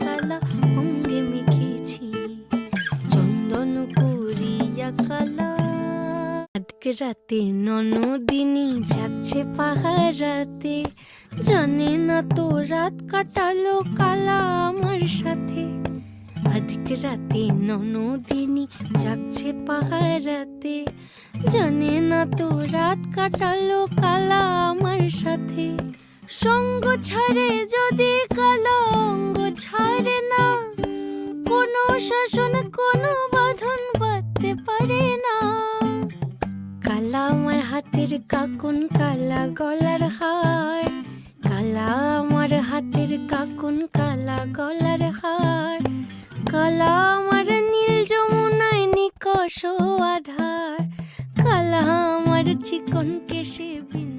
কালা। কালা রাতে ননদিনী যাচ্ছে পাহারাতে। জানে না তো রাত কাটালো কালা আমার সাথে। আজকে রাতে ননদিনী যাচ্ছে পাহারাতে। জানে না তো রাত কাটালো কালা আমার সাথে। সঙ্গ ছাড়ে যদি কালা হাতের কাকুন কালা গলার হার, কালা আমার হাতের কাকুন কালা গলার হার, কালা আমার নীল যমুনায় নিকশ আধার, কালা আমার চিকন কেশে বিন